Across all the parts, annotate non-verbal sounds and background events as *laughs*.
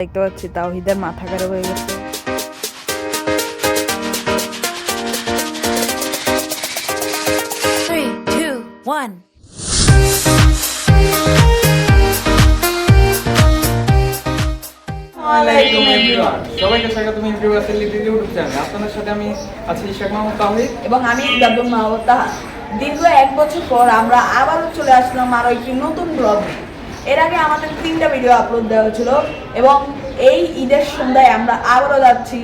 দেখতে পাচ্ছি তাওহিদের মাথা খারাপ হয়ে গেছে। Three, two, one. সবাইকে স্বাগতম ইউটিউবার্সের লিটিল ইউটিউব চ্যানেল। আপনাদের সাথে আমি আছি ইশাক মাহমুদ তাহিদ এবং আমি তাহা দীর্ঘ এক বছর পর আমরা আবারও চলে আসলাম আরও একটি নতুন ব্লগ এর আগে আমাদের তিনটা ভিডিও আপলোড দেওয়া হয়েছিল এবং এই ঈদের সন্ধ্যায় আমরা আবারও যাচ্ছি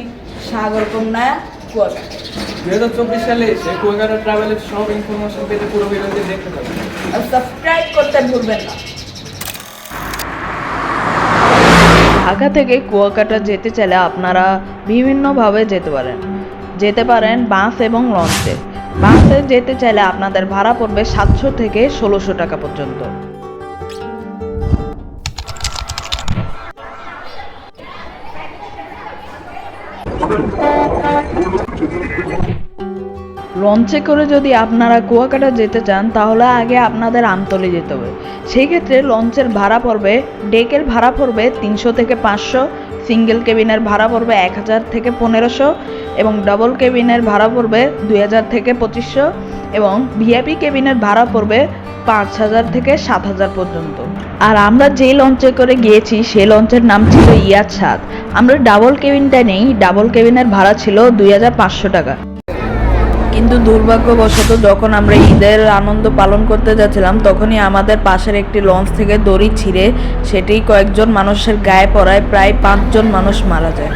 সাগরকন্যা কুয়াকাটা। দুই হাজার চব্বিশ সালে এসে কুয়াকাটা ট্রাভেলের সব ইনফরমেশন পেতে পুরো ভিডিওটি দেখতে পাবেন। আর সাবস্ক্রাইব করতে ভুলবেন না। ঢাকা থেকে কুয়াকাটা যেতে চাইলে আপনারা বিভিন্নভাবে যেতে পারেন। যেতে পারেন বাস এবং লঞ্চে। বাসে যেতে চাইলে আপনাদের ভাড়া পড়বে সাতশো থেকে ষোলোশো টাকা পর্যন্ত। লঞ্চে করে যদি আপনারা কুয়াকাটা যেতে চান, তাহলে আগে আপনাদের আমতলি যেতে হবে। সেই ক্ষেত্রে লঞ্চের ভাড়া পড়বে, ডেকের ভাড়া পড়বে তিনশো থেকে পাঁচশো। সিঙ্গেল কেবিনের ভাড়া পড়বে এক হাজার থেকে পনেরোশো এবং ডবল কেবিনের ভাড়া পড়বে দুই হাজার থেকে পঁচিশশো এবং ভিআইপি কেবিনের ভাড়া পড়বে পাঁচ হাজার থেকে সাত হাজার পর্যন্ত। আর আমরা যে লঞ্চে করে গিয়েছি, সে লঞ্চের নাম ছিল ইয়াদ আমরা ডাবল কেবিনটা নেই, ডাবল কেবিনের ভাড়া ছিল দুই হাজার পাঁচশো টাকা। কিন্তু দুর্ভাগ্যবশত যখন আমরা ঈদের আনন্দ পালন করতে যাচ্ছিলাম, তখনই আমাদের পাশের একটি লঞ্চ থেকে দড়ি ছিঁড়ে সেটি কয়েকজন মানুষের গায়ে পড়ায় প্রায় পাঁচজন মানুষ মারা যায়।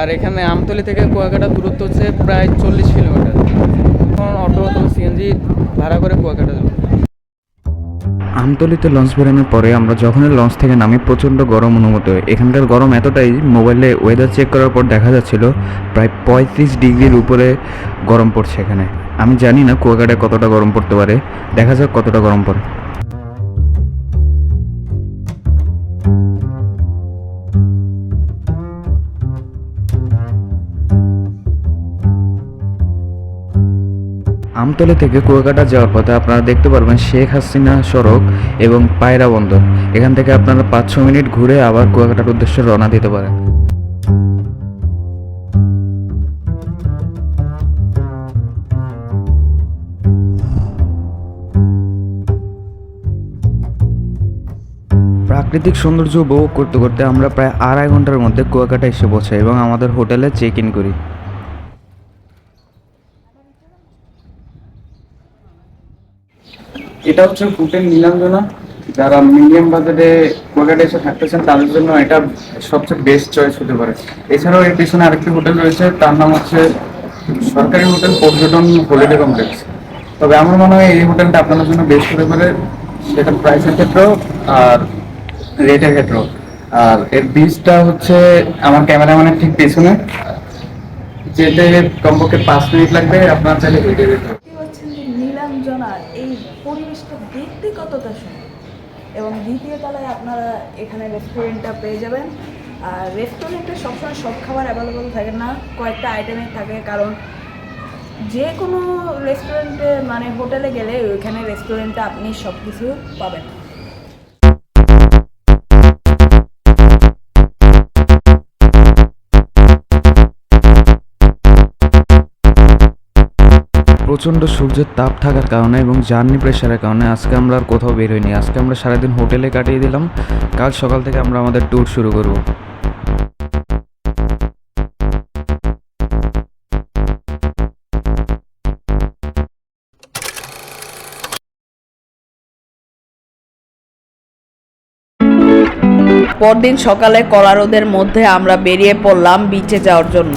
আর এখানে আমতলি থেকে কুয়াকাটা দূরত্ব হচ্ছে প্রায় চল্লিশ কিলোমিটার। এখন অটো সিএনজি ভাড়া করে কুয়াকাটা যাব। আমতলিতে লঞ্চ বেরোনোর পরে আমরা যখনই লঞ্চ থেকে নামি প্রচণ্ড গরম অনুভূত হয়। এখানকার গরম এতটাই মোবাইলে ওয়েদার চেক করার পর দেখা যাচ্ছিল প্রায় পঁয়ত্রিশ ডিগ্রির উপরে গরম পড়ছে এখানে। আমি জানি না কুয়াকাটায় কতটা গরম পড়তে পারে। দেখা যাক কতটা গরম পড়ে। আমতলী থেকে কুয়াকাটা যাওয়ার পথে আপনারা দেখতে পারবেন শেখ হাসিনা সড়ক এবং পায়রা বন্দর। এখান থেকে আপনারা পাঁচ ছ মিনিট ঘুরে আবার কুয়াকাটার উদ্দেশ্যে রওনা দিতে পারেন। প্রাকৃতিক সৌন্দর্য উপভোগ করতে করতে আমরা প্রায় আড়াই ঘণ্টার মধ্যে কুয়াকাটা এসে পৌঁছাই এবং আমাদের হোটেলে চেক ইন করি। এটা হচ্ছে হোটেল নীলাঞ্জনা। যারা মিডিয়াম বাজেটে কুয়াকাটা এসে থাকতেছেন, তাদের জন্য এটা সবচেয়ে বেস্ট চয়েস হতে পারে। এছাড়াও এর পিছনে আরেকটি হোটেল রয়েছে, তার নাম হচ্ছে সরকারি হোটেল পর্যটন হলিডে কমপ্লেক্স তবে আমার মনে হয় এই হোটেলটা আপনাদের জন্য বেস্ট হতে পারে। সেটা প্রাইসের ক্ষেত্রেও আর রেটের ক্ষেত্রেও। আর এর বীজটা হচ্ছে আমার ক্যামেরাম্যানের ঠিক পেছনে। যেতে কমপক্ষে পাঁচ মিনিট লাগবে, আপনার চাইলে হেঁটে যেতে হবে। দেখতে পাচ্ছেন যে নীলাঞ্জনার এই পরিবেশটা দেখতে কতটা সুন্দর এবং দ্বিতীয় তলায় আপনারা এখানে রেস্টুরেন্টটা পেয়ে যাবেন। আর রেস্টুরেন্টে সবসময় সব খাবার অ্যাভেলেবল থাকে না, কয়েকটা আইটেমে থাকে, কারণ যে কোনো রেস্টুরেন্টে মানে হোটেলে গেলে ওইখানে রেস্টুরেন্টে আপনি সব কিছু পাবেন। প্রচণ্ড সূর্যের তাপ থাকার কারণে এবং জার্নি প্রেশারের কারণে আজকে আমরা আর কোথাও বের হইনি। আজকে আমরা সারাদিন হোটেলে কাটিয়ে দিলাম। কাল সকাল থেকে আমরা আমাদের ট্যুর শুরু করব। পরদিন সকালে কলারোদের মধ্যে আমরা বেরিয়ে পড়লাম বিচে যাওয়ার জন্য।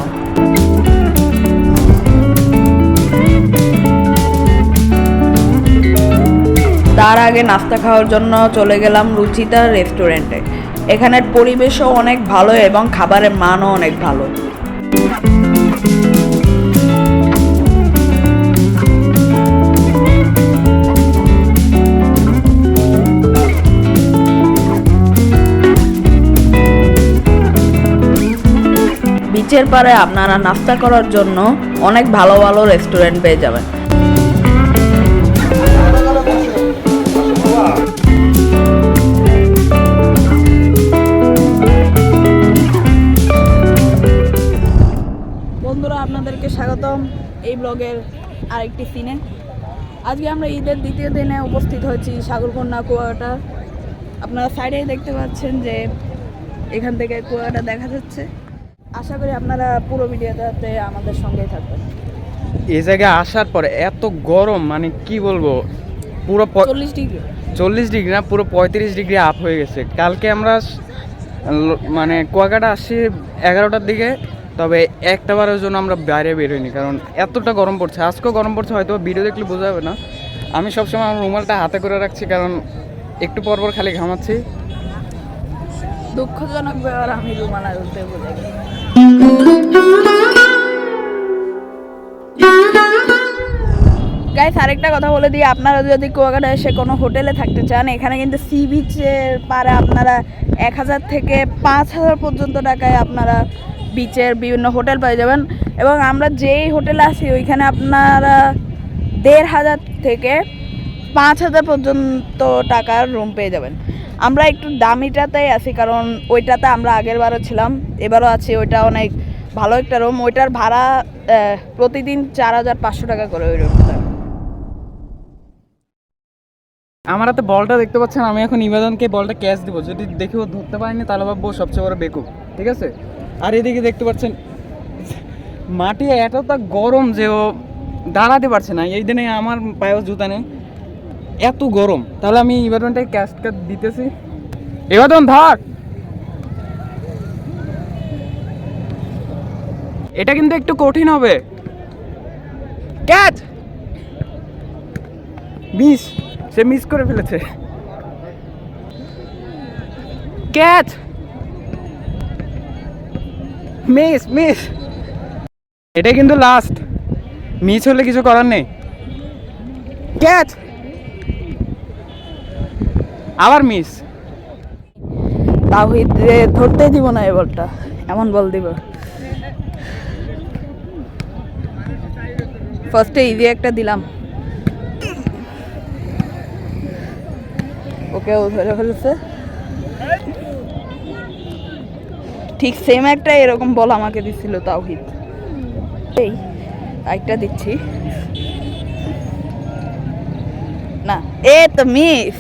তার আগে নাস্তা খাওয়ার জন্য চলে গেলাম রুচিতা রেস্টুরেন্টে। এখানের পরিবেশও অনেক ভালো এবং খাবারের মানও অনেক ভালো। বিচের পাড়ে আপনারা নাস্তা করার জন্য অনেক ভালো ভালো রেস্টুরেন্ট পেয়ে যাবেন। স্বাগতম এই ব্লগের আরেকটি সিনে আজকে আমরা ঈদের দ্বিতীয় দিনে উপস্থিত হয়েছি সাগরকন্যা কুয়াটা। আপনারা সাইডেই দেখতে পাচ্ছেন যে এখান থেকে কুয়াটা দেখা যাচ্ছে। আশা করি আপনারা পুরো ভিডিওটাতে আমাদের সঙ্গেই থাকবেন। এই জায়গায় আসার পরে এত গরম মানে কি বলব পুরো চল্লিশ ডিগ্রি। চল্লিশ ডিগ্রি না পুরো পঁয়ত্রিশ ডিগ্রি আপ হয়ে গেছে। কালকে আমরা মানে কুয়াকাটা আসছি এগারোটার দিকে তবে একটা বারের জন্য আমরা বাইরে বের হইনি, কারণ এতটা গরম পড়ছে। আজকেও গরম পড়ছে, হয়তো ভিডিও দেখলে বোঝা যাবে না। আমি সবসময় আমার রুমালটা হাতে করে রাখছি, কারণ একটু পর পর খালি ঘামাচ্ছি। দুঃখজনক ব্যাপার, আমি রুমাল আনতে গেছি। গাইস আরেকটা কথা বলে দিই, আপনারা যদি কুয়াকাটা এসে কোনো হোটেলে থাকতে চান, এখানে কিন্তু সি বিচের পারে আপনারা এক হাজার থেকে পাঁচ হাজার পর্যন্ত টাকায় আপনারা বিচের বিভিন্ন হোটেল পেয়ে যাবেন। এবং আমরা যেই হোটেলে আছি, ওইখানে আপনারা দেড় হাজার থেকে পাঁচ হাজার পর্যন্ত টাকার রুম পেয়ে যাবেন। আমরা একটু দামিটাতেই আছি, কারণ ওইটাতে আমরা আগের বারও ছিলাম, এবারও আছি, ওইটা অনেক ভালো একটা রুম ওইটার ভাড়া প্রতিদিন চার হাজার পাঁচশো টাকা করে ওই রুমটা আমার হাতে বলটা দেখতে পাচ্ছেন, আমি এখন ইমাদনকে বলটা ক্যাচ দিব। যদি দেখে ও ধরতে পারেনি, তাহলে ভাববো সবচেয়ে বড় বেকুব, ঠিক আছে? আর এদিকে দেখতে পাচ্ছেন, মাটি এতটা গরম যে ও দাঁড়াতে পারছে না। এই দিনে আমার পায়েও জুতা নেই। এত গরম। তাহলে আমি ইবাদনটাকে ক্যাচ ক্যাচ দিতেছি। ইবাদন ধর এটা কিন্তু একটু কঠিন হবে। ক্যাচ মিস সে মিস করে ফেলেছে। Catch miss miss. এটা কিন্তু লাস্ট মিস হলে কিছু করার নেই। ক্যাচ। আবার মিস। তাহিদ ধরতে দিব না এই বলটা। এমন বল দিব। ফার্স্টে ইজি একটা দিলাম। ওকে ও ধরে ফেলছে। ঠিক সেম একটা এরকম বল আমাকে দিছিল তাওহিদ। এই একটা দিচ্ছি। না এ তো মিস।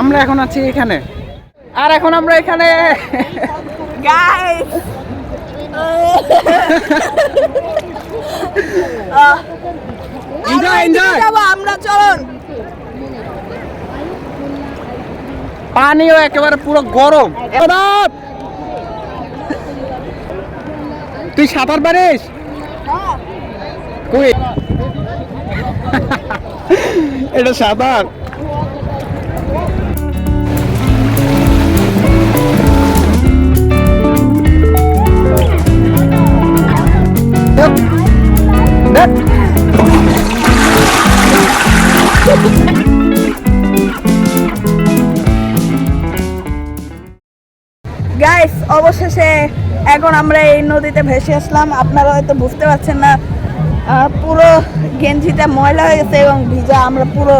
আমরা এখন আছি এখানে। আর এখন আমরা এখানে। গাইস. *laughs* আমরা চলুন। পানিও একেবারে পুরো গরম। তুই সাঁতার পারিস? কই এটা সাঁতার। গাইস অবশেষে এখন আমরা এই নদীতে ভেসে আসলাম। আপনারা হয়তো বুঝতে পারছেন না পুরো গেঞ্জিটা ময়লা হয়ে গেছে এবং ভিজা, আমরা পুরো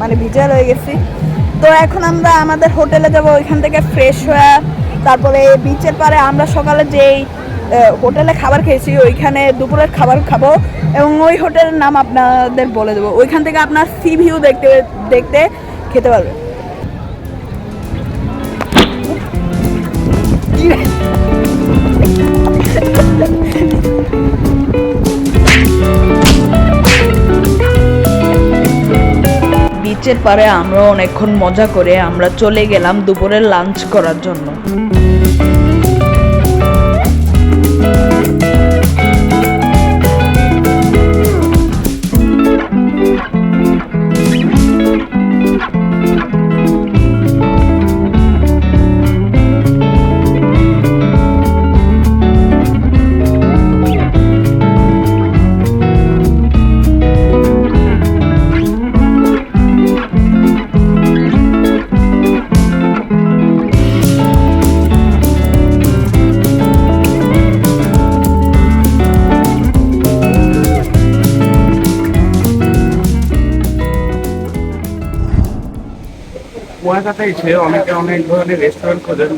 মানে ভিজা রয়ে গেছি। তো এখন আমরা আমাদের হোটেলে যাব, ওইখান থেকে ফ্রেশ হয়ে, তারপরে বিচের পারে আমরা সকালে যেই হোটেলে খাবার খেয়েছি, ওইখানে দুপুরের খাবার খাব এবং ওই হোটেলের নাম আপনাদের বলে দেবো। ওইখান থেকে আপনার সি ভিউ দেখতে দেখতে খেতে পারবেন। বিচের পারে আমরা অনেকক্ষণ মজা করে আমরা চলে গেলাম দুপুরের লাঞ্চ করার জন্য। কুয়াকাটা এসে অনেকে অনেক ধরনের রেস্টুরেন্ট খোঁজেন।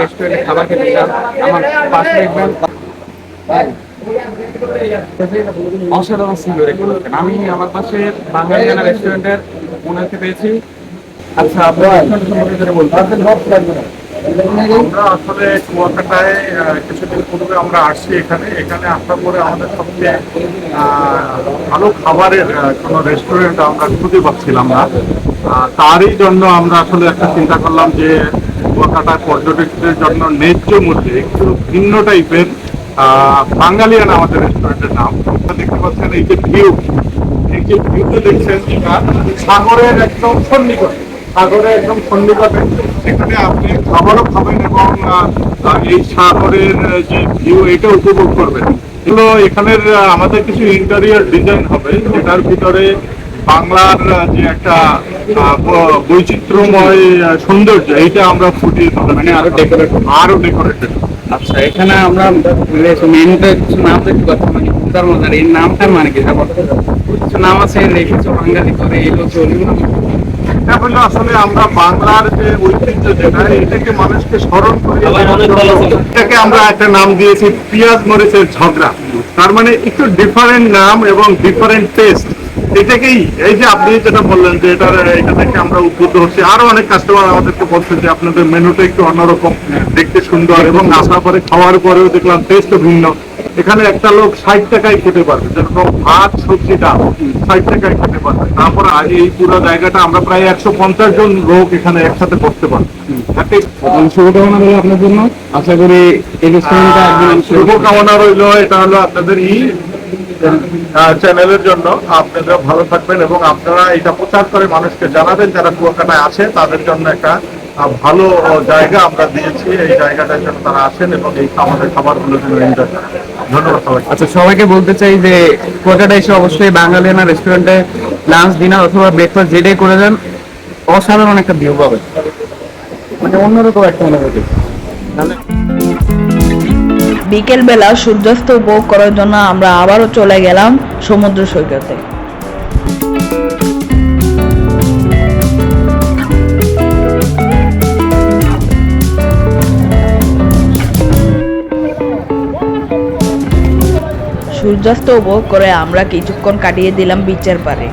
রেস্টুরেন্টে খাবার খেতে চান আমার পাশে দেখবেন অসাধারণ সুন্দর আমি আমার পাশে বাঙালিয়ানা রেস্টুরেন্টের ওনাকে পেয়েছি। আচ্ছা আপনার সম্পর্কে বলতে আমরা আসলে কুয়াকাটায় কিছুদিন পূর্বে আমরা আসছি এখানে। এখানে আসার পরে আমাদের সবচেয়ে ভালো খাবারের কোনো রেস্টুরেন্ট আমরা খুঁজে পাচ্ছিলাম না। তারই জন্য আমরা আসলে একটা চিন্তা করলাম যে কুয়াকাটায় পর্যটকদের জন্য ন্যায্য মূল্যে একটু ভিন্ন টাইপের বাঙালিয়ান আমাদের রেস্টুরেন্টের নাম। আপনারা দেখতে পাচ্ছেন এই যে ভিউ এই যে ভিউতে দেখছেন সাগরের একদম সন্নিকটে। সাগরের একদম সন্নিকটে। এখানে আপনি খাবারও খাবেন এবং এই সাগরের যে ভিউ এটা উপভোগ করবেন। এগুলো এখানের আমাদের কিছু ইন্টেরিয়র ডিজাইন হবে যেটার ভিতরে বাংলার যে একটা বৈচিত্র্যময় সৌন্দর্য এইটা আমরা ফুটিয়ে মানে আরও ডেকোরেট আরও ডেকোরেটেড আচ্ছা এখানে আমরা কিছু নাম দেখতে পাচ্ছি মানে মজার এই নামটার মানে কি? কিছু নাম আছে রেখেছো বাঙালি করে এলো চলিও আসলে আমরা বাংলার যে ঐতিহ্য যেটা এটাকে মানুষকে স্মরণ করিয়ে এটাকে আমরা একটা নাম দিয়েছি পিয়াজ মরিচের ঝগড়া। তার মানে একটু ডিফারেন্ট নাম এবং ডিফারেন্ট টেস্ট এটাকেই এই যে আপনি যেটা বললেন যে এটা এটা থেকে আমরা উদ্বুদ্ধ হচ্ছি। আরও অনেক কাস্টমার আমাদেরকে বলছে যে আপনাদের মেনুটা একটু অন্যরকম দেখতে সুন্দর এবং আসার পরে খাওয়ার পরেও দেখলাম টেস্টও ভিন্ন। এখানে একটা লোক ষাট টাকায় খেতে পারবে যেরকম ভাত সবজি ডাল ষাট টাকায় খেতে পারবে। তারপর এই পুরো জায়গাটা আমরা প্রায় একশো পঞ্চাশ জন লোক এখানে একসাথে করতে পারব। শুভকামনা রইল আপনার জন্য। আশা করি এই রেস্টুরেন্টটা একদিন শুভকামনা রইল এটা হলো আপনাদের ই চ্যানেলের জন্য। আপনারা ভালো থাকবেন এবং আপনারা এটা প্রচার করে মানুষকে জানাবেন যারা কুয়াকাটায় আছে তাদের জন্য একটা ভালো জায়গা আমরা দিয়েছি। এই জায়গাটার জন্য তারা আসেন এবং এই আমাদের খাবারগুলো যেন এনজয় করেন। ধন্যবাদ আচ্ছা সবাইকে বলতে চাই যে কোয়াটাটা এসে অবশ্যই বাঙালিয়ানা রেস্টুরেন্টে লাঞ্চ ডিনার অথবা ব্রেকফাস্ট যেটাই করে দেন অসাধারণ একটা ভিউ পাবে মানে অন্যরকম একটা অনুভূতি। তাহলে বিকেলবেলা সূর্যাস্ত উপভোগ করার জন্য আমরা আবারও চলে গেলাম সমুদ্র সৈকতে। সূর্যাস্ত উপভোগ করে আমরা কিছুক্ষণ কাটিয়ে দিলাম বিচের পারে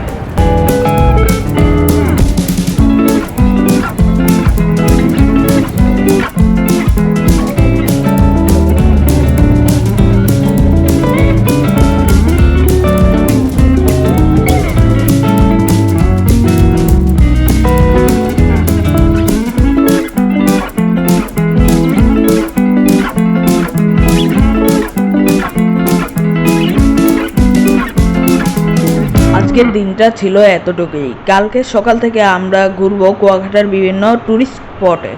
আজকের দিনটা ছিল এতটুকুই। কালকে সকাল থেকে আমরা ঘুরবো কুয়াকাটার বিভিন্ন টুরিস্ট স্পটে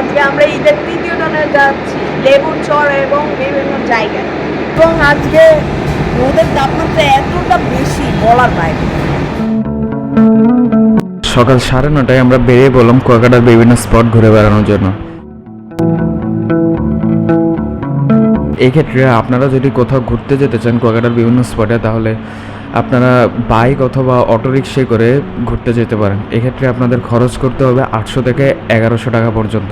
আজকে আমরা ঈদের তৃতীয় দিনে যাচ্ছি লেবুর চর এবং বিভিন্ন জায়গায়। এবং আজকে রোদের তাপমাত্রা এতটা বেশি বলার বাইরে। সকাল সাড়ে নটায় আমরা বেরিয়ে পড়লাম কুয়াকাটার বিভিন্ন স্পট ঘুরে বেড়ানোর জন্য। এই ক্ষেত্রে আপনারা যদি কোথাও ঘুরতে যেতে চান কুয়াকাটার বিভিন্ন স্পটে, তাহলে আপনারা বাইক অথবা অটো রিক্সায় করে ঘুরতে যেতে পারেন। এক্ষেত্রে আপনাদের খরচ করতে হবে আটশো থেকে এগারোশো টাকা পর্যন্ত।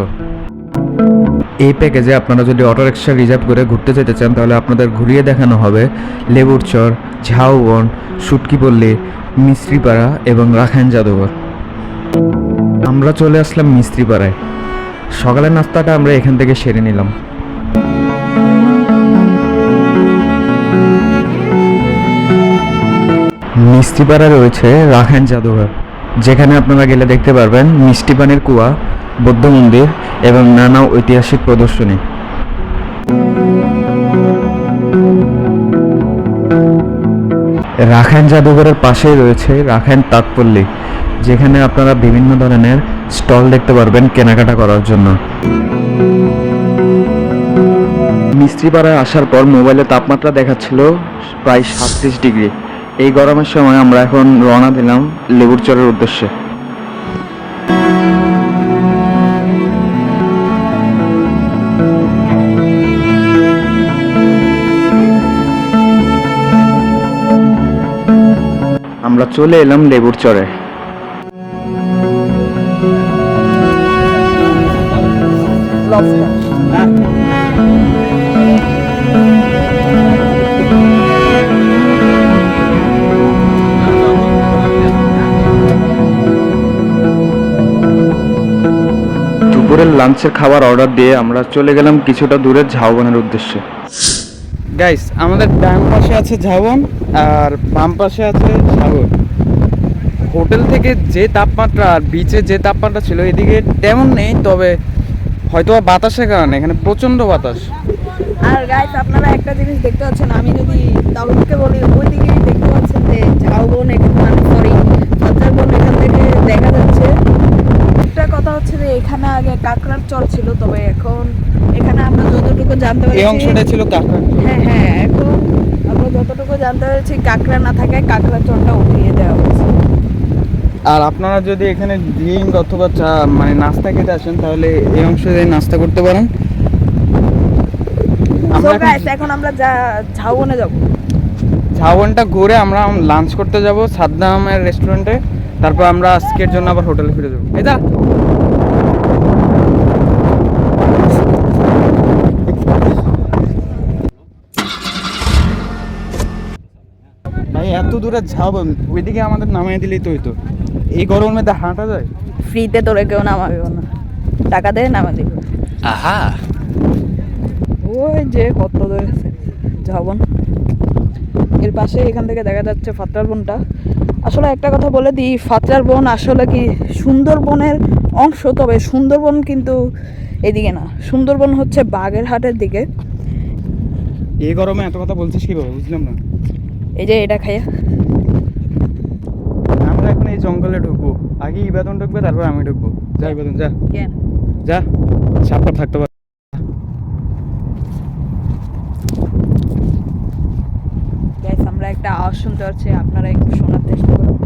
এই প্যাকেজে আপনারা যদি অটো রিক্সা রিজার্ভ করে ঘুরতে যেতে চান, তাহলে আপনাদের ঘুরিয়ে দেখানো হবে লেবুর চর, ঝাউবন সুটকিপল্লী মিস্ত্রিপাড়া এবং রাখাইন জাদুঘর। আমরা চলে আসলাম মিস্ত্রিপাড়ায়। সকালের নাস্তাটা আমরা এখান থেকে সেরে নিলাম। মিষ্টিপাড়া রয়েছে রাখাইন জাদুঘর। যেখানে আপনারা গেলে দেখতে পারবেন মিষ্টি পানির কুয়া, বৌদ্ধ মন্দির এবং নানা ঐতিহাসিক প্রদর্শনী। রাখাইন জাদুঘরের পাশেই রয়েছে রাখাইন তাঁতপল্লী। যেখানে আপনারা বিভিন্ন ধরনের স্টল দেখতে পারবেন কেনাকাটা করার জন্য। মিস্ত্রিপাড়ায় আসার পর মোবাইলে তাপমাত্রা দেখাচ্ছিল প্রায় সাতত্রিশ ডিগ্রি। এই গরমের সময় আমরা এখন রওনা দিলাম লেবুর চরের উদ্দেশ্যে। আমরা চলে এলাম লেবুর দুপুরের লাঞ্চের খাবার অর্ডার দিয়ে আমরা চলে গেলাম কিছুটা দূরের ঝাউবনের উদ্দেশ্যে। গাইস আমাদের ডান পাশে আছে ঝাউবন আর বাম পাশে আছে সাগর। হোটেল থেকে যে তাপমাত্রা আর বিচে যে তাপমাত্রা ছিল, এদিকে তেমন নেই, তবে হয়তো বাতাসের কারণে এখানে প্রচণ্ড বাতাস। আর গাইস আপনারা একটা জিনিস দেখতে পাচ্ছেন আমি যদি তালুককে বলি ওই দিকেই দেখতে পাচ্ছেন যে ঝাউবন এখানে মানে সরি ফাতারবন এখান থেকে দেখা যাচ্ছে। একটা কথা হচ্ছে যে এখানে আগে কাকড়ার চর ছিল তবে এখন এখানে আমরা যতটুকু জানতে এই অংশটা ছিল কাঁকড়া। হ্যাঁ হ্যাঁ এখন আমরা যতটুকু জানতে পেরেছি কাকড়া না থাকায় কাকড়া চরটা উঠিয়ে দেওয়া হয়েছে। আর আপনারা যদি এখানে ড্রিঙ্ক অথবা চা মানে নাস্তা খেতে আসেন তাহলে এই অংশে নাস্তা করতে পারেন। এখন আমরা ঝাউবনে যাব। ঝাউবনটা ঘুরে আমরা লাঞ্চ করতে যাব সাদ্দামের রেস্টুরেন্টে তারপর আমরা আজকের জন্য আবার হোটেলে ফিরে যাব। এটা ভাই এত দূরে ঝাউবন ওইদিকে আমাদের নামিয়ে দিলেই তো হইতো। এই গরমের মধ্যে হাঁটা যায়? ফ্রিতে তোরে কেউ নামাবেও না। টাকা দিয়ে নামা দিবে। আহা। ওই যে কত দূরে ঝাউবন এর পাশে এখান থেকে দেখা যাচ্ছে ফাতরার বনটা। আসলে একটা কথা বলে দিই ফাতরার বন আসলে কি সুন্দরবনের অংশ? তবে সুন্দরবন কিন্তু এদিকে না। সুন্দরবন হচ্ছে বাগেরহাটের দিকে। এই গরমে এত কথা বলছিস কীভাবে? বুঝলাম না। এই যে এটা খাইয়া। জঙ্গলে ঢুকবো। আগে ইবাদন ঢুকবে তারপর আমি ঢুকবো। যা ইবাদন যা। কেন? যা সাপটা থাকতে পারে। আমরা একটা আওয়াজ শুনতে পাচ্ছি আপনারা একটু শোনার চেষ্টা করুন।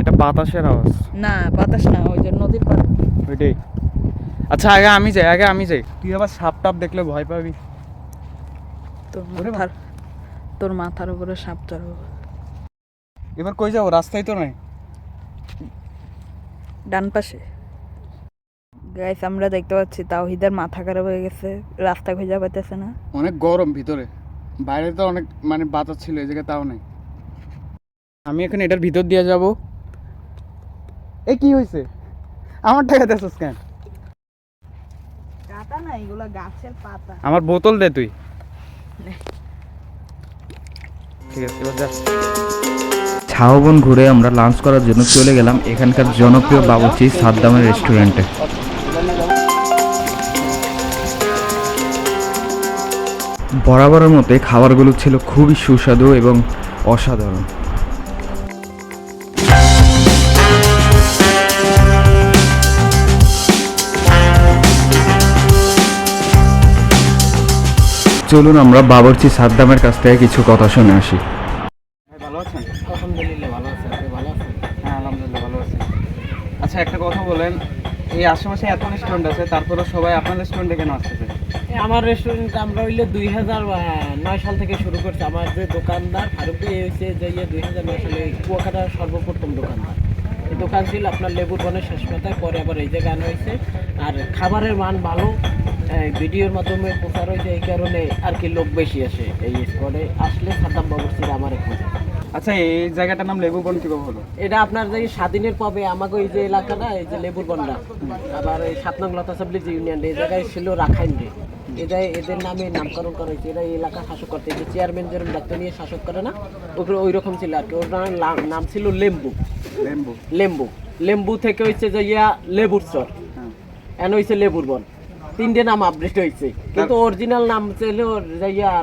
এটা বাতাসের আওয়াজ। না বাতাস না ওই যে নদীর পাড়ে। ওইটাই। আচ্ছা আগে আমি যাই আগে আমি যাই। তুই আবার সাপ টাপ দেখলে ভয় পাবি। তোর মাথার তোর মাথার উপরে সাপ চড়াবো। এবার কই যাব? রাস্তায় তো নাই। ডান পাশে। গাইস আমরা দেখতে পাচ্ছি তাওহিদের মাথা খারাপ হয়ে গেছে। রাস্তা খুঁজে পাইতেছে না। অনেক গরম ভিতরে। বাইরে তো অনেক মানে বাতাস ছিল এই জায়গায় তাও নাই। আমি এখন এটার ভিতর দিয়ে যাব। এ কি হয়েছে আমার টাকা দেছিস কেন? কাটা না এগুলো গাছের পাতা। আমার বোতল দে তুই। ঠিক আছে এবার যা। ঝাউবন ঘুরে আমরা লাঞ্চ করার জন্য চলে গেলাম এখানকার জনপ্রিয় বাবুচি সাদ্দামের রেস্টুরেন্টে বরাবরের মতে খাবারগুলো ছিল খুবই সুস্বাদু এবং অসাধারণ। চলুন আমরা বাবরচি সাদ্দামের কাছ থেকে কিছু কথা শুনে আসি। এই আশেপাশে এত রেস্টুরেন্ট আছে তারপরে সবাই আপনার রেস্টুরেন্টে কেন আসতেছে? আমার রেস্টুরেন্ট আমরা হইলে দুই হাজার নয় সাল থেকে শুরু করছি। আমার যে দোকানদার ফারুক হয়েছে যে ইয়ে দুই হাজার নয় সালে কুয়াকাটার সর্বপ্রথম দোকানদার। দোকান ছিল আপনার লেবুর বনের শেষ মাথায় পরে আবার এই জায়গায় আনা হয়েছে আর খাবারের মান ভালো ভিডিওর মাধ্যমে প্রচার হয়েছে এই কারণে আর কি লোক বেশি আসে এই স্পটে আসলে সাদ্দাম বাবুর্চির আমার খোঁজে আচ্ছা এই জায়গাটার নাম লেবু বন কীভাবে হলো? এটা আপনার যে স্বাধীনের পাবে আমাকে এই যে এলাকাটা এই যে লেবুর বন্ডা আবার এই সাত নং লতা সাবলিজ ইউনিয়ন এই জায়গায় ছিল রাখাইন রে। এটা এদের নামে নামকরণ করা হয়েছে এরা এই এলাকা শাসক করতে যে চেয়ারম্যান যেরকম দায়িত্ব নিয়ে শাসক করে না ওগুলো ওই রকম ছিল। আর কি ওর নাম ছিল লেম্বু। লেম্বু। লেম্বু। লেম্বু থেকে হচ্ছে যে ইয়া লেবুর চর। হ্যাঁ। এন হয়েছে লেবুর বন। তিনটে নাম আপডেট হয়েছে। কিন্তু অরিজিনাল নাম ছিল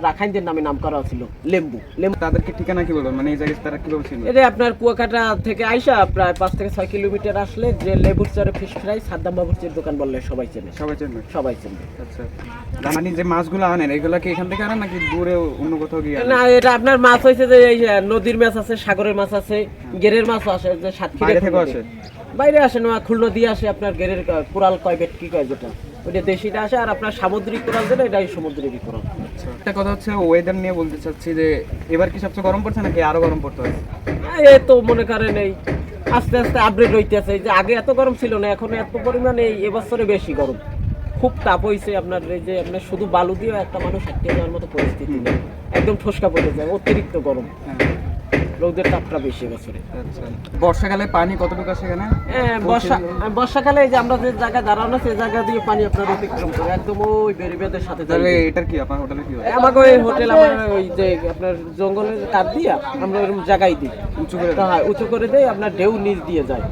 রাখাইনদের নামে নাম করা ছিল লেম্বু। লেম্বু তাদেরকে ঠিকানা কি মানে এই জায়গায় তারা এটা আপনার কুয়াকাটা থেকে আইসা প্রায় পাঁচ থেকে ছয় কিলোমিটার আসলে যে লেবুর চরে ফিশ ফ্রাই সাদ্দাম বাবুর্চির দোকান বললে সবাই চেনে। সবাই চেনবে সবাই চেনে। আচ্ছা। মানে যে মাছগুলো আনেন এগুলো কি এখান থেকে আনেন নাকি দূরে অন্য কোথাও গিয়ে না এটা আপনার মাছ হয়েছে যে এই নদীর মাছ আছে সাগরের মাছ আছে গেরের মাছ আসে যে সাতক্ষীরা থেকেও আসে? বাইরে আসে না খুলনা দিয়ে আসে আপনার গেরের কোরাল কয় বেট কি কয় যেটা। ওইটা দেশিটা আসে আর আপনার সামুদ্রিক কোরাল যেটা এটা সমুদ্রেরই কোরাল আচ্ছা একটা কথা হচ্ছে ওয়েদার নিয়ে বলতে চাচ্ছি যে এবার কি সবচেয়ে গরম পড়ছে নাকি আরও গরম পড়তে হয় এই তো মনে করেন এই আস্তে আস্তে আপডেট হইতেছে। যে আগে এত গরম ছিল না এখন এত পরিমাণে এই এবছরে বেশি গরম। খুব তাপ হয়েছে আপনার এই যে আপনার শুধু বালু দিয়ে একটা মানুষ হাঁটতে যাওয়ার মতো পরিস্থিতি নেই। একদম ঠোসকা পড়ে যায় অতিরিক্ত গরম। হ্যাঁ। রোদের তাপটা বেশি এবছরে আচ্ছা। বর্ষাকালে পানি কতটুকু আসে এখানে? বর্ষা বর্ষাকালে এই যে আমরা যে জায়গায় দাঁড়ানো সেই জায়গা দিয়ে পানি আপনার অতিক্রম করে একদম ওই বেরিবেদের সাথে তাহলে এটার কি আপনার হোটেলে কি আমাকে ওই হোটেল আমার ওই যে আপনার জঙ্গলের কাঠ দিয়া আমরা ওরকম জায়গায় দিই। উঁচু করে হয় উঁচু করে দেয় আপনার ঢেউ নিচ দিয়ে যায়।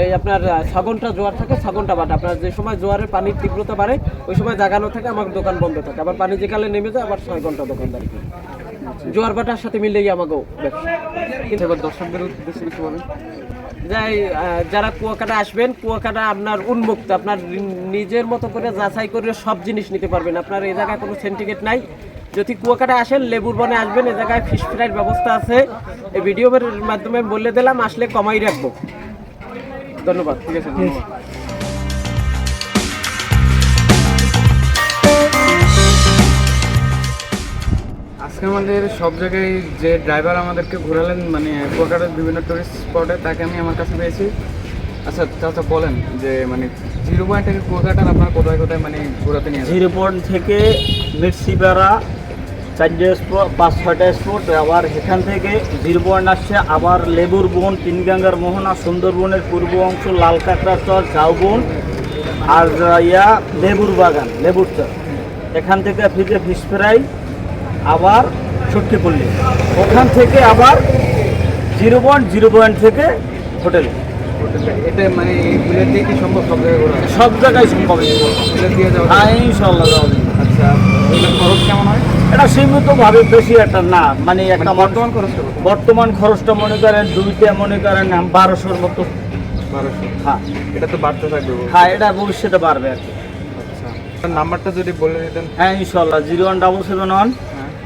এই আপনার আহ, ছ ঘণ্টা জোয়ার থাকে ছ ঘণ্টা বাট আপনার যে সময় জোয়ারের পানির তীব্রতা বাড়ে ওই সময় জাগানো থাকে আমার দোকান বন্ধ থাকে। আবার পানি যেকালে নেমে যায় আবার ছয় ঘণ্টা দোকানদারি জোয়ার বাটার সাথে মিলেই আমাকেও ব্যবসা। এবার দর্শকদের উদ্দেশ্যে কিছু বলেন। যাই যারা কুয়াকাটা আসবেন, কুয়াকাটা আপনার উন্মুক্ত, আপনার নিজের মতো করে যাচাই করে সব জিনিস নিতে পারবেন। আপনার এই জায়গায় কোনো সেন্টিকেট নাই। যদি কুয়াকাটা আসেন, লেবুর বনে আসবেন, এ জায়গায় ফিশ ফ্রাইয়ের ব্যবস্থা আছে। এই ভিডিওর মাধ্যমে বলে দিলাম, আসলে কমাই রাখব। ধন্যবাদ। ঠিক আছে, ধন্যবাদ। আজকে আমাদের সব জায়গায় যে ড্রাইভার আমাদেরকে ঘোরালেন মানে কুয়াকাটার বিভিন্ন টুরিস্ট স্পটে তাকে আমি আমার কাছে পেয়েছি আচ্ছা চাচা বলেন যে মানে জিরো পয়েন্ট থেকে কুয়াকাটার আপনার কোথায় কোথায় মানে ঘোরাতে নিয়ে? জিরো পয়েন্ট থেকে মির্সিপাড়া চারটে স্পট পাঁচ ছয়টা স্পট আবার এখান থেকে জিরো পয়েন্ট আসছে, আবার লেবুর বন, তিনগাঙ্গার মোহনা, সুন্দরবনের পূর্ব অংশ লাল কাঁকড়া চর, ঝাউবন, আর ইয়া লেবুর বাগান, লেবুর চর এখান থেকে ফিজে ফিশ ফ্রাই আবার সুটকিপল্লি ওখান থেকে আবার জিরো পয়েন্ট জিরো পয়েন্ট থেকে হোটেলে। এটা মানে কি সম্ভব সব জায়গায় সব জায়গায় সম্ভব। হ্যাঁ ইনশাল্লাহ। আচ্ছা খরচ কেমন হয়? এটা সীমিতভাবে বেশি একটা না মানে একটা মানে বর্তমান খরচ বর্তমান খরচটা মনে করেন দুইটা মনে করেন বারোশোর মতো। বারোশো। হ্যাঁ। এটা তো বাড়তে থাকবে হ্যাঁ এটা ভবিষ্যতে বাড়বে আর কি। আচ্ছা। নাম্বারটা যদি বলে দিতেন। হ্যাঁ ইনশাল্লাহ zero one double seven one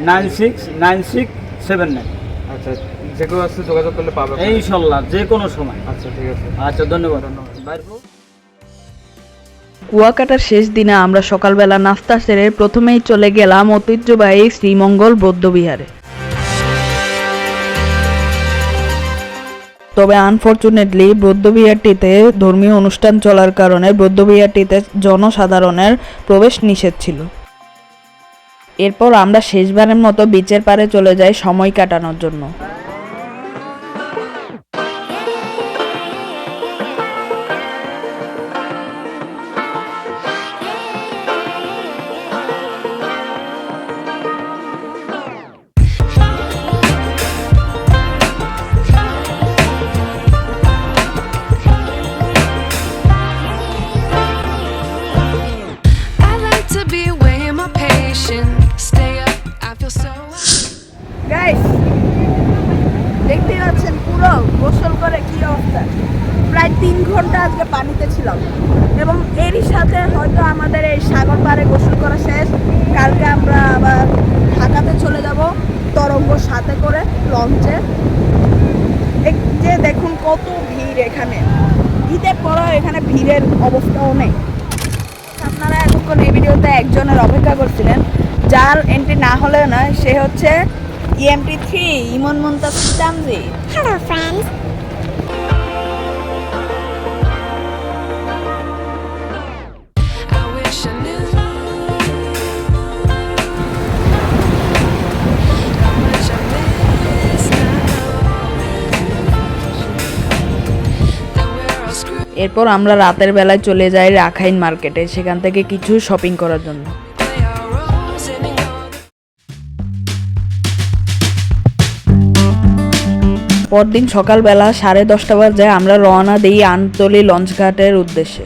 nine six nine six seven nine. আচ্ছা যে কেউ আসছে যোগাযোগ করলে পাবে ইনশাল্লাহ যে কোনো সময়। আচ্ছা ঠিক আছে। আচ্ছা ধন্যবাদ। বাইরে কুয়াকাটার শেষ দিনে আমরা সকালবেলা নাস্তা সেরে প্রথমেই চলে গেলাম ঐতিহ্যবাহী শ্রীমঙ্গল বৌদ্ধবিহারে। তবে আনফরচুনেটলি বৌদ্ধবিহারটিতে ধর্মীয় অনুষ্ঠান চলার কারণে বৌদ্ধবিহারটিতে জনসাধারণের প্রবেশ নিষেধ ছিল। এরপর আমরা শেষবারের মতো বিচের পারে চলে যাই সময় কাটানোর জন্য। Be গাইস দেখতেই পাচ্ছেন পুরো গোসল করে কি অবস্থা? প্রায় তিন ঘণ্টা আজকে পানিতে ছিলাম। এবং এরই সাথে হয়তো আমাদের এই সাগর পাড়ে গোসল করা শেষ। কালকে আমরা আবার ঢাকাতে চলে যাব তরঙ্গ সাথে করে লঞ্চে। যে দেখুন কত ভিড় এখানে। ঈদের পরেও এখানে ভিড়ের অবস্থাও নেই। আপনারা এতক্ষণ এই ভিডিওতে একজনের অপেক্ষা করছিলেন। যার এন্ট্রি না হলেও নয়, সে হচ্ছে EMT three Imon Tamji screwed. এরপর আমরা রাতের বেলায় চলে যাই রাখাইন মার্কেটে সেখান থেকে কিছু শপিং করার জন্য। পরদিন সকালবেলা সাড়ে দশটা বাজে আমরা রওনা দিই আনতলি লঞ্চঘাটের উদ্দেশ্যে।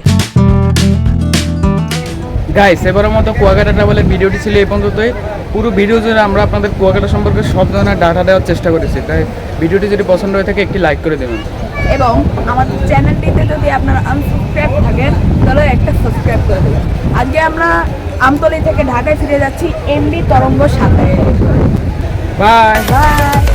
গাইস এবারের মতো কুয়াকাটা ট্রাভেলের ভিডিওটি ছিল এই পর্যন্তই। পুরো ভিডিও জুড়ে আমরা আপনাদের কুয়াকাটা সম্পর্কে সব ধরনের ডাটা দেওয়ার চেষ্টা করেছি। তাই ভিডিওটি যদি পছন্দ হয়ে থাকে একটি লাইক করে দেবেন। এবং আমাদের চ্যানেলটিতে যদি আপনারা আনসাবস্ক্রাইব থাকেন তাহলে একটা সাবস্ক্রাইব করে দেবেন। আজকে আমরা আমতলি থেকে ঢাকায় ফিরে যাচ্ছি এমবি তরঙ্গ সাথে। Bye bye